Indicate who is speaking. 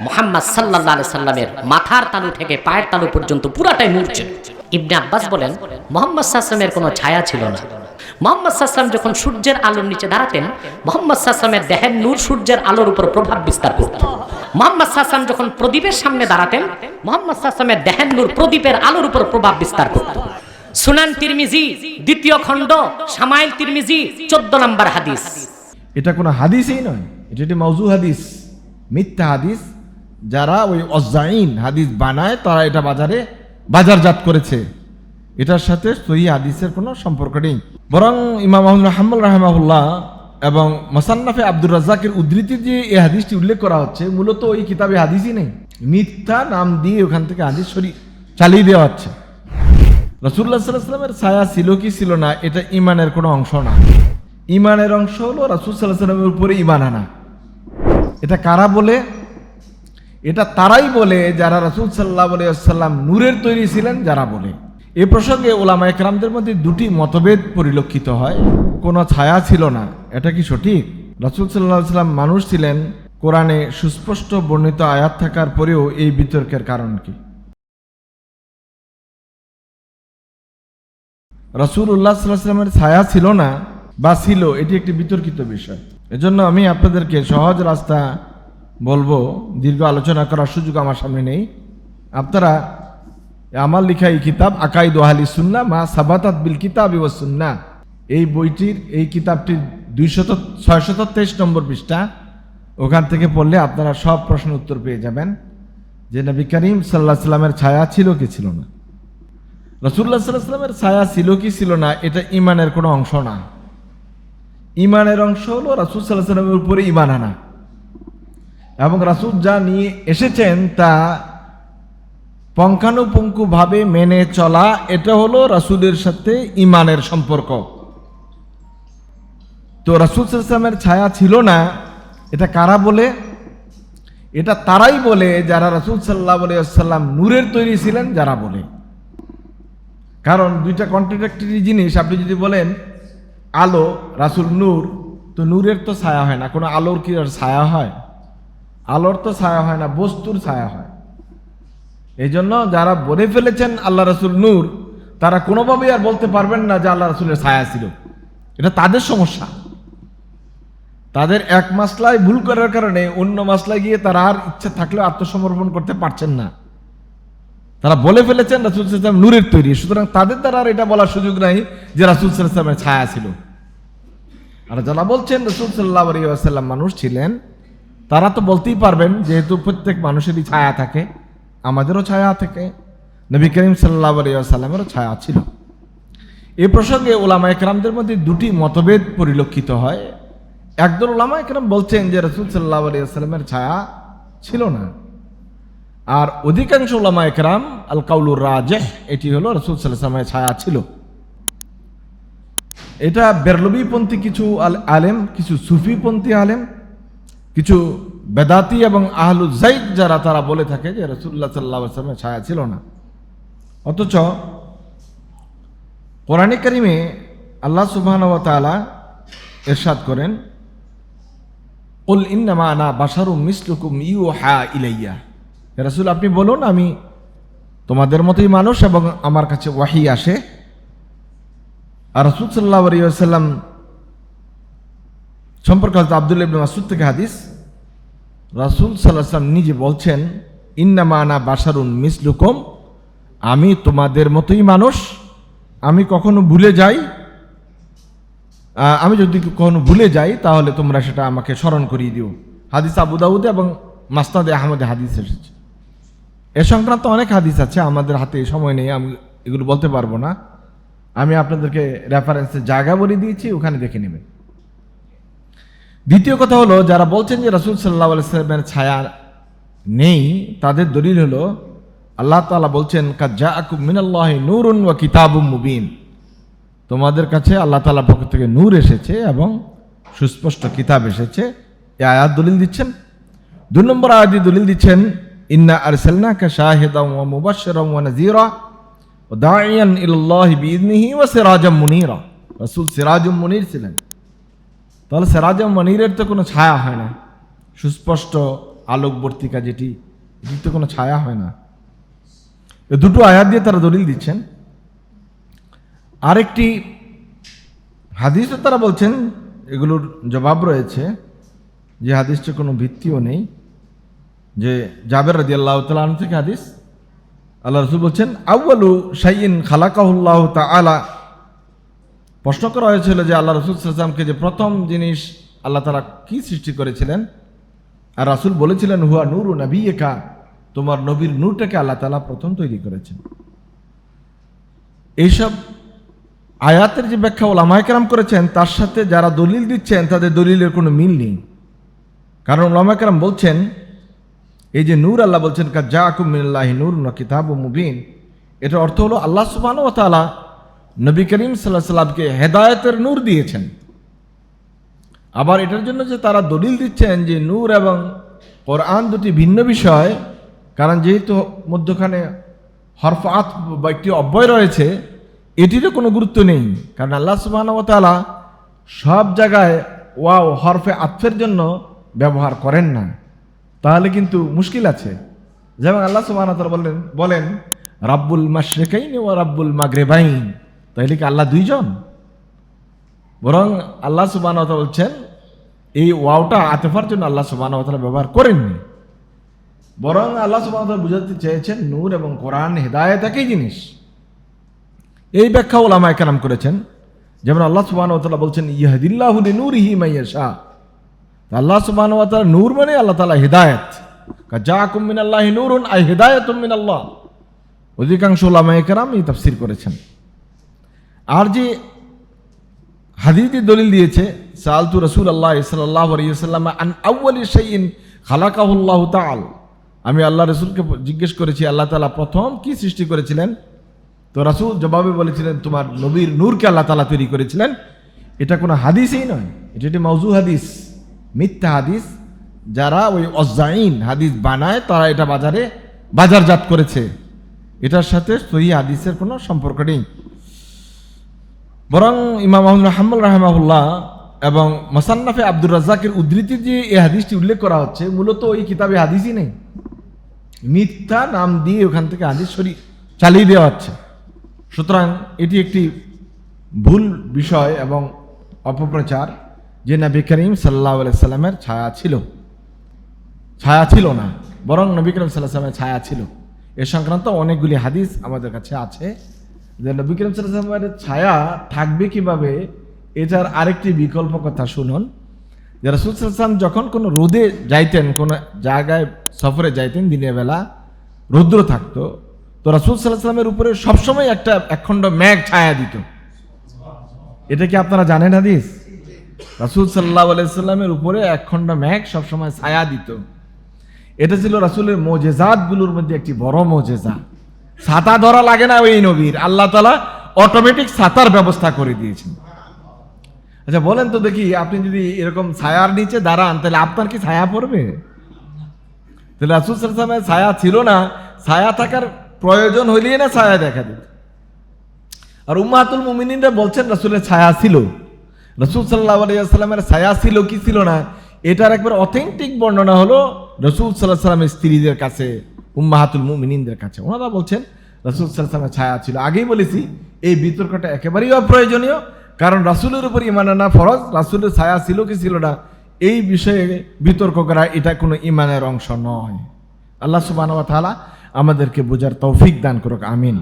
Speaker 1: মোহাম্মদ সাল্লাহ সাল্লামের মাথার তালু থেকে পায়ের তালু পর্যন্ত পুরাটাই নূর ছিল ইবনে আব্বাস বলেন, মোহাম্মদ সাল্লামের কোনো ছায়া ছিল না। মোহাম্মদ সাল্লাম যখন সূর্যের আলোর নিচে দাঁড়াতেন, মোহাম্মদ সাল্লামের দেহের নূর সূর্যের আলোর উপর প্রভাব বিস্তার করত। মোহাম্মদ সাল্লাম যখন প্রদীপের সামনে দাঁড়াতেন, মোহাম্মদ সাল্লামের দেহের নূর প্রদীপের আলোর উপর প্রভাব বিস্তার করত। সুনান তিরমিজি, দ্বিতীয় খণ্ড সামাইল তিরমিজি, চোদ্দ নম্বর হাদিস।
Speaker 2: এটা কোনো হাদিসই নয়, এটা একটি মৌজু হাদিস, মিথ্যা হাদিস। যারা ওই অজাইন হাদিস বানায়, তারা এটা বাজারে বাজারজাত করেছে। এটার সাথে সহি হাদিসের কোনো সম্পর্ক নেই। বরং ইমাম আহমদ হাম্মুল রাহমাহুল্লাহ এবং মোসান্নাফে আব্দুর রাজ্জাকের উদ্ধৃতি যে এই হাদিসটি উল্লেখ করা হচ্ছে, মূলত ওই কিতাবে হাদিসই নেই। মিথ্যা নাম দিয়ে ওখান থেকে হাদিস সরি চালিয়ে দেওয়া হচ্ছে। রসুল্লাহ সাল্লামের ছায়া ছিল কি ছিল না, এটা ইমানের কোনো অংশ না। ইমানের অংশ হলো রাসুল সাল্লাহ সাল্লামের উপরে ইমান আনা। এটা কারা বলে? এটা তারাই বলে যারা রাসুল সাল্লাহ সাল্লাম নূরের তৈরি ছিলেন, যারা বলে। এ প্রসঙ্গে ওলামা একরামদের মধ্যে দুটি মতভেদ পরিলক্ষিত হয়। কোনো ছায়া ছিল না, এটা কি সঠিক? রাসুল সাল্লাহ সাল্লাম মানুষ ছিলেন, কোরআনে সুস্পষ্ট বর্ণিত আয়াত থাকার পরেও এই বিতর্কের কারণ কি? রসুল উল্লাহ সাল্লামের ছায়া ছিল না, বা ছিল, এটি একটি বিতর্কিত বিষয়। এজন্য আমি আপনাদেরকে সহজ রাস্তা বলব, দীর্ঘ আলোচনা করার সুযোগ আমার সামনে নেই। আপনারা আমার লেখা এই কিতাব আকাই দোহালি সুন্না মা সাবাতাত বিল কিতাব ইব সুন্না। এই বইটির, এই কিতাবটির দুইশত, ছয়শত তেইশ নম্বর পৃষ্ঠা। ওখান থেকে পড়লে আপনারা সব প্রশ্ন উত্তর পেয়ে যাবেন। যে নবী করিম সাল্লাহ সাল্লামের ছায়া ছিল কি ছিল না? রসুল্লাহ সাল্লামের ছায়া ছিল কি ছিল না, এটা ইমানের কোনো অংশ না। ইমানের অংশ হলো রাসুল সাল্লাহ সাল্লামের উপরে ইমান আনা। এবং রাসুল যা নিয়ে এসেছেন তা পঙ্খানুপুঙ্খুভাবে মেনে চলা, এটা হলো রাসুলের সাথে ইমানের সম্পর্ক। তো রাসুল সাল্লামের ছায়া ছিল না, এটা কারা বলে? এটা তারাই বলে, যারা রাসুল সাল্লাহ সাল্লাম নূরের তৈরি ছিলেন, যারা বলে। কারণ দুইটা কন্ট্রাডাক্টরি জিনিস, আপনি যদি বলেন, আলো, রাসুল নূর, তো নূরের তো ছায়া হয় না, কোনো আলোর কি আর ছায়া হয়? আলোর তো ছায়া হয় না, বস্তুর ছায়া হয়। এই জন্য যারা বলে ফেলেছেন আল্লাহ রসুল নূর, তারা কোনোভাবেই আর বলতে পারবেন না যে আল্লাহ রসুলের ছায়া ছিল। এটা তাদের সমস্যা। তাদের এক মাসলায় ভুল করার কারণে অন্য মাসলায় গিয়ে তারা আর ইচ্ছা থাকলেও আত্মসমর্পণ করতে পারছেন না। তারা বলে ফেলেছেন রাসুল সাল্লাম নূরের তৈরি। সুতরাং তাদের দ্বারা আর এটা বলার সুযোগ নাই যে রাসুল সাল্লামের ছায়া ছিল। আর যারা বলছেন রসুল সাল্লাহ আলিয়াল্লাম মানুষ ছিলেন তারা তো বলতেই পারবেন, যেহেতু প্রত্যেক মানুষেরই ছায়া থাকে, আমাদেরও ছায়া থাকে। নবী করিম সাল্লাহ আলিয়াল্লামেরও ছায়া ছিল। এ প্রসঙ্গে ওলামা একরামদের মধ্যে দুটি মতভেদ পরিলক্ষিত হয়। একদল ওলামা একরাম বলছেন যে রসুল সাল্লাহ আলিয়াল্লামের ছায়া ছিল না। আর অধিকাংশ ওলামা একরাম আল কাউলুর রাজেহ, এটি হলো রসুল সাল্লামের ছায়া ছিল। এটা বেরলবিপন্থী কিছু আল- আলেম কিছু সুফিপন্থী আলেম কিছু বেদাতি এবং আহলু জাইদ যারা, তারা বলে থাকে যে রসুল্লাহ সাল্লাহ ছায়া ছিল না। অথচ কোরআনে কারিমে আল্লাহ সুবহান ওয়া তাআলা এরশাদ করেন উল ইন্নামা আনা বাশারুম মিসলুকুম ইউ হা ইলাইয়া রাসূল, আপনি বলুন, আমি তোমাদের মতোই মানুষ এবং আমার কাছে ওয়াহি আসে। আর রসুল সাল্লাহ আলিয়াল্লাম সম্পর্কে হয়তো আবদুল্লাহ ইবনে মাসুদ থেকে হাদিস, রাসুল সাল্লাহাম নিজে বলছেন, ইন্নামা আনা বাসারুন মিসলুকম, আমি তোমাদের মতোই মানুষ, আমি কখনো ভুলে যাই আমি যদি কখনো ভুলে যাই, তাহলে তোমরা সেটা আমাকে স্মরণ করিয়ে দিও। হাদিস আবু এবং মাস্তাদে আহমদে হাদিস এসেছে। এ সংক্রান্ত অনেক হাদিস আছে, আমাদের হাতে সময় নেই, আমি এগুলো বলতে পারব না। আমি আপনাদেরকে রেফারেন্সের জায়গা বলে দিয়েছি, ওখানে দেখে নেবেন। দ্বিতীয় কথা হলো, যারা বলছেন যে রাসুল সাল্লাহ আলাইস্লামের ছায়া নেই, তাদের দলিল হলো, আল্লাহ তাআলা বলছেন কাজা আকুম মিনাল্লাহি নূরুন ওয়া কিতাবুম মুবিন। তোমাদের কাছে আল্লাহ তাআলার পক্ষ থেকে নূর এসেছে এবং সুস্পষ্ট কিতাব এসেছে। এই আয়াত দলিল দিচ্ছেন। দু নম্বর আয়াতি দলিল দিচ্ছেন, ইন্না আরসালনাকা শাহিদাম ওয়া মুবাশশিরাম ওয়া নাযীরা ওয়া দাঈয়ান ইলাল্লাহি বিইذনিহি ওয়া সিরাজাম মুনীরা। রাসূল সিরাজুম মুনীর ছিলেন। তাহলে সিরাজাম মনিরের তো কোনো ছায়া হয় না। সুস্পষ্ট আলোকবর্তিকা যেটি এটি তো কোনো ছায়া হয় না। দুটো আয়াত দিয়ে তারা দলিল দিচ্ছেন। আরেকটি হাদিসও তারা বলছেন, এগুলোর জবাব রয়েছে, যে হাদিসটির কোনো ভিত্তিও নেই, যে জাবের রাজি আল্লাহ তালন থেকে হাদিস। আল্লাহ রসুল বলছেন আউ্বালু শাইন খালাকাহুল্লাহ তাআলা প্রশ্ন করা হয়েছিল যে আল্লাহ রসুল সাল্লামকে যে প্রথম জিনিস আল্লাহ তারা কি সৃষ্টি করেছিলেন? আর রাসুল বলেছিলেন, হুয়া নূর নবী একা তোমার নবীর নূরটাকে আল্লাহ তালা প্রথম তৈরি করেছেন। এইসব আয়াতের যে ব্যাখ্যা ওলামায়কেরাম করেছেন, তার সাথে যারা দলিল দিচ্ছেন, তাদের দলিলের কোনো মিল নেই। কারণ ওলামায়কেরাম বলছেন, এই যে নূর আল্লাহ বলছেন যা কুমিল্লাহি নূর ন কিতাব মুবিন এটার অর্থ হলো আল্লাহ সুবাহ ও তালা নবী করিম সাল্লাহ সাল্লামকে হেদায়তের নূর দিয়েছেন। আবার এটার জন্য যে তারা দলিল দিচ্ছেন যে নূর এবং কোরআন দুটি ভিন্ন বিষয়, কারণ যেহেতু মধ্যখানে হরফাত বা একটি অব্যয় রয়েছে এটিরও কোনো গুরুত্ব নেই। কারণ আল্লাহ সুবাহ সব জায়গায় ওয়াও, হরফে আতফের জন্য ব্যবহার করেন না। তাহলে কিন্তু মুশকিল আছে। যেমন আল্লাহ সুবাহ বলেন বলেন, রাব্বুল মাশরেকাইন ও রাব্বুল মাগরেবাইন। তাইলে কি আল্লাহ দুইজন? বরং আল্লাহ সুবাহ বলছেন, এই ওয়াওটা আতেফার জন্য আল্লাহ সুবাহ ব্যবহার করেননি। বরং আল্লাহ সুবাহ বুঝাতে চেয়েছেন, নূর এবং কোরআন হেদায়ত একই জিনিস। এই ব্যাখ্যা ওলামা কালাম করেছেন, যেমন আল্লাহ সুবাহ বলছেন ইহাদিল্লাহুলি নূর হি মাইয়াশা আল্লাহ সুবাহ নূর মানে আল্লাহ তালা হেদায়ত। যা কুমিন আল্লাহ নূরুন, আই হেদায়ত মিন আল্লাহ অধিকাংশ ওলামা কালাম এই তাফসির করেছেন। আর যে হাদিদি দলিল দিয়েছে, সালতু রসুল আল্লাহ সাল্লাহ আলিয়াল্লাম আন তাল আমি আল্লাহ রসুলকে জিজ্ঞেস করেছি, আল্লাহ তালা প্রথম কি সৃষ্টি করেছিলেন? তো রাসুল জবাবে বলেছিলেন, তোমার নবীর নূরকে আল্লাহ তালা তৈরি করেছিলেন। এটা কোনো হাদিসই নয়, এটা একটি মৌজু হাদিস, মিথ্যা হাদিস। যারা ওই অজাইন হাদিস বানায়, তারা এটা বাজারে বাজারজাত করেছে। এটার সাথে সহি হাদিসের কোনো সম্পর্ক নেই। বরং ইমাম আহমদ হাম্মুল রাহমাহুল্লাহ এবং মোসান্নাফে আব্দুর রাজ্জাকের উদ্ধৃতি যে এই হাদিসটি উল্লেখ করা হচ্ছে, মূলত ওই কিতাবে হাদিসই নেই। মিথ্যা নাম দিয়ে ওখান থেকে হাদিস সরি, চালিয়ে দেওয়া হচ্ছে। সুতরাং এটি একটি ভুল বিষয় এবং অপপ্রচার যে নবী করিম সাল্লাহ সাল্লামের ছায়া ছিল। ছায়া ছিল না, বরং নবী করিম সাল্লাহ সাল্লামের ছায়া ছিল। এ সংক্রান্ত অনেকগুলি হাদিস আমাদের কাছে আছে। যে নবী করিম সাল্লামের ছায়া থাকবে কীভাবে, এটার আরেকটি বিকল্প কথা শুনুন। যে রসুল সাল্লাম যখন কোনো রোদে যাইতেন, কোনো জায়গায় সফরে যাইতেন দিনের বেলা, রৌদ্র থাকতো, তো রসুল সাল্লাহ সাল্লামের উপরে সবসময় একটা একখণ্ড মেঘ ছায়া দিত। এটা কি আপনারা জানেন হাদিস? রাসুল সাল্লাহ আলাইসাল্লামের উপরে একখণ্ড মেঘ সবসময় ছায়া দিত। এটা ছিল রাসুলের মোজেজাতগুলোর মধ্যে একটি বড় মোজেজা। ছাতা ধরা লাগে না ওই নবীর। আল্লাহ তালা অটোমেটিক ছাতার ব্যবস্থা করে দিয়েছেন। আচ্ছা বলেন তো দেখি, আপনি যদি এরকম ছায়ার নিচে দাঁড়ান, তাহলে আপনার কি ছায়া পড়বে? তাহলে রাসুল সাল্লামের ছায়া ছিল না, ছায়া থাকার প্রয়োজন হইলেই না ছায়া দেখা দিত। আর উম্মাহাতুল মুমিনিনরা বলছেন, রাসুলের ছায়া ছিল। রসুল সাল্লাহ আলিয়াল্লামের ছায়া ছিল কি ছিল না, এটার একবার অথেন্টিক বর্ণনা হলো রসুল সাল্লাহ সাল্লামের স্ত্রীদের কাছে। উম্মাহাতুল মুমিনিনদের কাছে। ওনারা বলছেন, রাসুল সাল্লামের ছায়া ছিল। আগেই বলেছি, এই বিতর্কটা একেবারেই অপ্রয়োজনীয়, কারণ রাসুলের উপর ইমান আনা ফরজ, রাসুলের ছায়া ছিল কি ছিল না, এই বিষয়ে বিতর্ক করা এটা কোনো ইমানের অংশ নয়। আল্লাহ সুবাহ আমাদেরকে বোঝার তৌফিক দান করুক, আমিন।